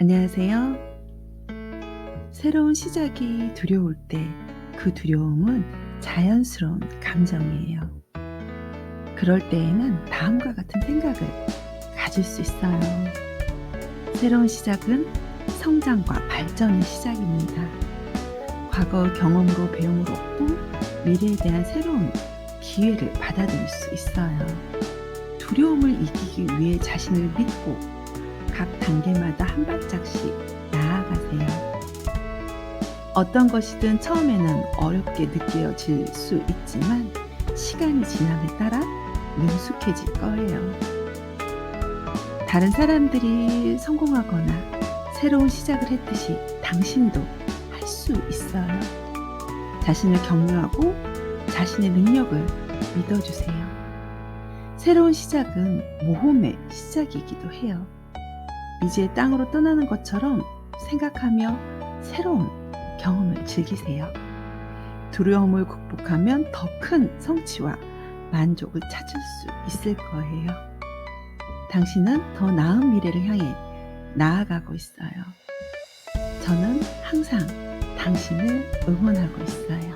안녕하세요. 새로운 시작이 두려울 때 그 두려움은 자연스러운 감정이에요. 그럴 때에는 다음과 같은 생각을 가질 수 있어요. 새로운 시작은 성장과 발전의 시작입니다. 과거 경험으로 배움을 얻고 미래에 대한 새로운 기회를 받아들일 수 있어요. 두려움을 이기기 위해 자신을 믿고 각 단계마다 한 발짝씩 나아가세요. 어떤 것이든 처음에는 어렵게 느껴질 수 있지만 시간이 지남에 따라 능숙해질 거예요. 다른 사람들이 성공하거나 새로운 시작을 했듯이 당신도 할 수 있어요. 자신을 격려하고 자신의 능력을 믿어주세요. 새로운 시작은 모험의 시작이기도 해요. 이제 땅으로 떠나는 것처럼 생각하며 새로운 경험을 즐기세요. 두려움을 극복하면 더 큰 성취와 만족을 찾을 수 있을 거예요. 당신은 더 나은 미래를 향해 나아가고 있어요. 저는 항상 당신을 응원하고 있어요.